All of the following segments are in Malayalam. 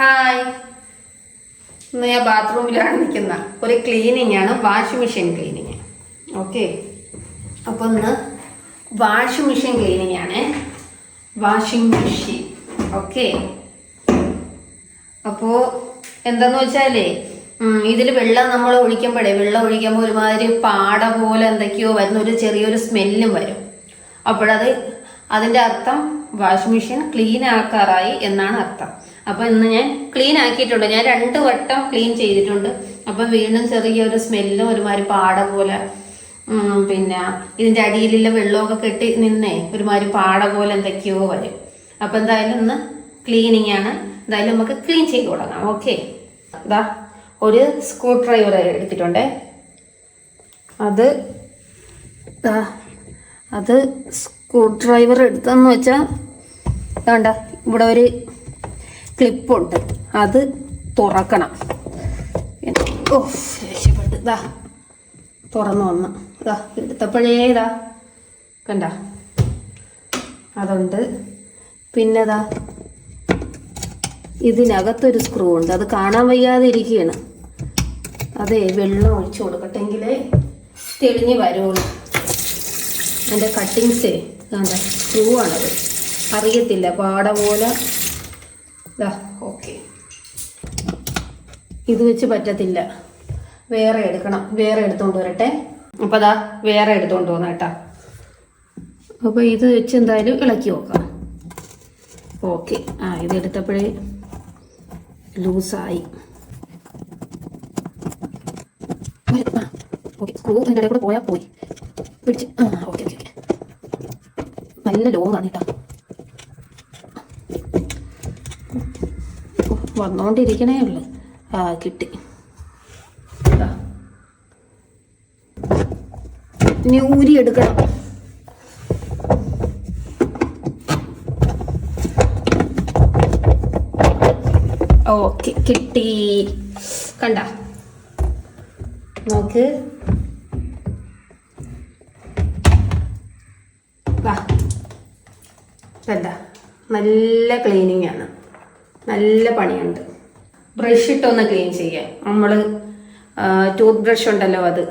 ഹായ്. ഇന്ന് ഞാൻ ബാത്റൂമിലാണ് നിൽക്കുന്ന. ഒരു ക്ലീനിങ് ആണ് വാഷിംഗ് മെഷീൻ ക്ലീനിങ്. ഓക്കെ. അപ്പോൾ ഇന്ന് വാഷിംഗ് മെഷീൻ ക്ലീനിങ് ആണ്. Washing machine. ഓക്കെ. അപ്പോൾ എന്താന്ന് വെച്ചാലേ ഇതിൽ വെള്ളം നമ്മൾ ഒഴിക്കുമ്പോഴേ വെള്ളം ഒഴിക്കുമ്പോൾ ഒരുമാതിരി പാട പോലെ എന്തൊക്കെയോ വരുന്ന ഒരു ചെറിയൊരു സ്മെല്ലും വരും. അപ്പോഴത് അതിന്റെ അർത്ഥം വാഷിംഗ് മെഷീൻ ക്ലീൻ ആക്കാറായി എന്നാണ് അർത്ഥം. അപ്പോൾ ഇന്ന് ഞാൻ ക്ലീൻ ആക്കിയിട്ടുണ്ട്. ഞാൻ രണ്ട് വട്ടം ക്ലീൻ ചെയ്തിട്ടുണ്ട്. അപ്പം വീണ്ടും ചെറിയൊരു സ്മെല്ലും ഒരുമാതിരി പാട പോലെ പിന്നെ ഇതിന്റെ അടിയിലുള്ള വെള്ളമൊക്കെ കെട്ടി നിന്നേ ഒരുമാതിരി പാട പോലെ എന്തൊക്കെയോ വരും. അപ്പോൾ എന്തായാലും ഇന്ന് ക്ലീനിങ് ആണ്. എന്തായാലും നമുക്ക് ക്ലീൻ ചെയ്ത് തുടങ്ങാം. ഓക്കെ. ഇതാ ഒരു സ്ക്രൂ ഡ്രൈവർ എടുത്തിട്ടുണ്ടേ. അത് അത് സ്ക്രൂ ഡ്രൈവർ എടുത്തെന്ന് വെച്ചാൽ വേണ്ട ഇവിടെ ഒരു ക്ലിപ്പുണ്ട് അത് തുറക്കണം. ഓ രക്ഷപ്പെട്ട്. ഇതാ തുറന്നു വന്ന്. ഇതാ എടുത്തപ്പോഴേ ഇതാ കണ്ട? അതുണ്ട്. പിന്നെ ഇതാ ഇതിനകത്തൊരു സ്ക്രൂ ഉണ്ട്. അത് കാണാൻ വയ്യാതെ ഇരിക്കുകയാണ്. അതെ വെള്ളം ഒഴിച്ചു കൊടുക്കട്ടെങ്കിലേ തെളിഞ്ഞ് വരുള്ളൂ. എന്റെ കട്ടിങ്സേ വേണ്ട സ്ക്രൂ ആണത്. അറിയത്തില്ല പാട പോലെ. ഓക്കെ ഇത് വെച്ച് പറ്റത്തില്ല. വേറെ എടുക്കണം വേറെ എടുത്തോണ്ട് വരട്ടെ. അപ്പോൾ അതാ വേറെ എടുത്തോണ്ട് വന്ന അപ്പോൾ ഇത് വെച്ച് എന്തായാലും ഇളക്കി നോക്കാം ഓക്കെ ആ ഇത് എടുത്തപ്പോഴേ ലൂസായി ഓക്കെ സ്ക്രൂ കൂടെ പോയാൽ പോയി. പിടിച്ച്. ആ ഓക്കെ ഓക്കെ നല്ല ലോങ് ആണ് കേട്ടോ വന്നോണ്ടിരിക്കണേ ഉള്ളു. ആ കിട്ടി. ഇനി ഊരി എടുക്കണം. ഓക്കെ കിട്ടി. കണ്ട. നോക്ക്. കണ്ട നല്ല ക്ലീനിങ് ആണ്. നല്ല പണിയുണ്ട്. ബ്രഷ് ഇട്ടൊന്ന് ക്ലീൻ ചെയ്യാം നമ്മൾ ടൂത്ത് ബ്രഷ് ഉണ്ടല്ലോ അത്.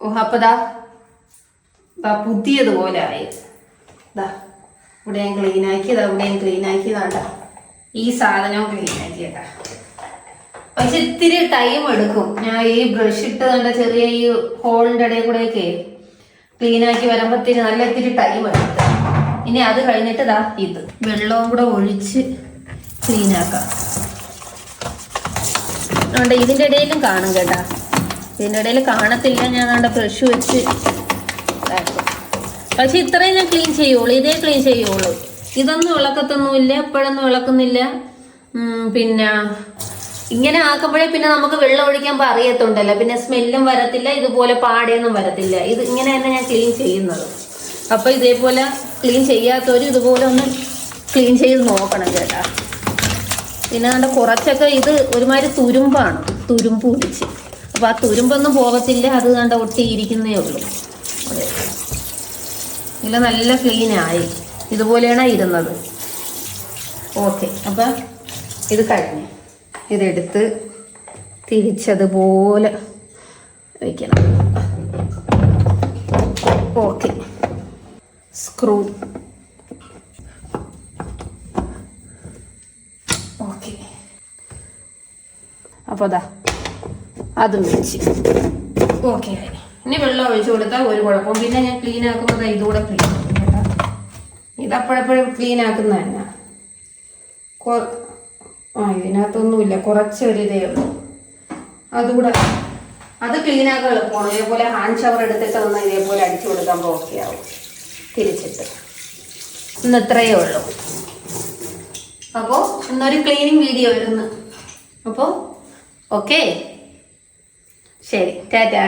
ഓ അപ്പോൾ ദാ ദാ പുതിയതുപോലെ ആയി. ദാ ഇവിടെ ഞാൻ ദാ ഇവിടെ ഞാൻ ക്ലീൻ ആക്കിയതാണ്ട ഈ സാധനവും ക്ലീൻ ആക്കിയതാ പക്ഷെ ഇത്തിരി ടൈം എടുക്കും. ഞാൻ ഈ ബ്രഷ് ഇട്ട് കണ്ട ചെറിയ ഈ ഹോളിന്റെ ഇടയിൽ കൂടെയൊക്കെ ക്ലീൻ ആക്കി വരുമ്പോഴത്തേക്ക് നല്ല ഇത്തിരി ടൈം എടുക്കും. ഇനി അത് കഴിഞ്ഞിട്ട് ദാ ഇത്. വെള്ളവും കൂടെ ഒഴിച്ച് ക്ലീൻ ആക്കാം. അതുകൊണ്ട് ഇതിന്റെ ഇടയിലും കാണും കേട്ടാ. ഇതിന്റെ ഇടയിൽ കാണത്തില്ല ഞാൻ അതുകൊണ്ട് ബ്രഷ് വെച്ച്. പക്ഷെ ഇത്രയും ഞാൻ ക്ലീൻ ചെയ്യുള്ളൂ ഇതേ ക്ലീൻ ചെയ്യുള്ളൂ. ഇതൊന്നും ഇളക്കത്തൊന്നുമില്ല എപ്പോഴൊന്നും ഇളക്കുന്നില്ല. പിന്നെ ഇങ്ങനെ ആക്കുമ്പോഴേ പിന്നെ നമുക്ക് വെള്ളം ഒഴിക്കുമ്പോൾ അറിയത്തുണ്ടല്ലോ. പിന്നെ സ്മെല്ലും വരത്തില്ല ഇതുപോലെ പാടയൊന്നും വരത്തില്ല. ഇത് ഇങ്ങനെ തന്നെ ഞാൻ ക്ലീൻ ചെയ്യുന്നത്. അപ്പൊ ഇതേപോലെ ക്ലീൻ ചെയ്യാത്തവരും ഇതുപോലെ ഒന്ന് ക്ലീൻ ചെയ്ത് നോക്കണം ചേട്ടാ. പിന്നെ കണ്ട കുറച്ചൊക്കെ ഇത് ഒരുമാതിരി തുരുമ്പാണ് തുരുമ്പ് പിടിച്ച്. അപ്പൊ ആ തുരുമ്പൊന്നും പോകത്തില്ല അത് കണ്ട ഒട്ടിയിരിക്കുന്നേ ഉള്ളൂ. ഇല്ല നല്ല ക്ലീൻ ആയി. ഇതുപോലെയാണ് ഇരുന്നത് ഓക്കെ അപ്പം ഇത് കഴിഞ്ഞു ഇതെടുത്ത് തിരിച്ചതുപോലെ വയ്ക്കണം ഓക്കെ. സ്ക്രൂ ഓക്കെ അപ്പോൾ അതാ അതും വെച്ച് ഓക്കെ ഇനി വെള്ളം ഒഴിച്ചു കൊടുത്താൽ ഒരു കുഴപ്പം പിന്നെ ഞാൻ ക്ലീൻ ആക്കുന്നത് ഇതുകൂടെ ക്ലീൻ ആക്കും കേട്ടോ. ക്ലീൻ ആക്കുന്ന തന്നെ ആ ഇതിനകത്തൊന്നുമില്ല. കുറച്ച് ഒരു ഇതേ ഉള്ളൂ. അതുകൂടെ അത് ക്ലീൻ ആക്കാൻ എളുപ്പമാണ്. ഇതേപോലെ ഹാൻഡ് ഷവർ എടുത്തിട്ട് ഒന്ന് ഇതേപോലെ അടിച്ചു കൊടുക്കാൻ ഓക്കെ ആവും. തിരിച്ചിട്ട്. ഇന്ന് ഇത്രയേ ഉള്ളൂ. അപ്പോൾ ഇന്നൊരു ക്ലീനിങ് വീഡിയോ വരുന്നു അപ്പോൾ ഓക്കേ ശരി ടാറ്റാ.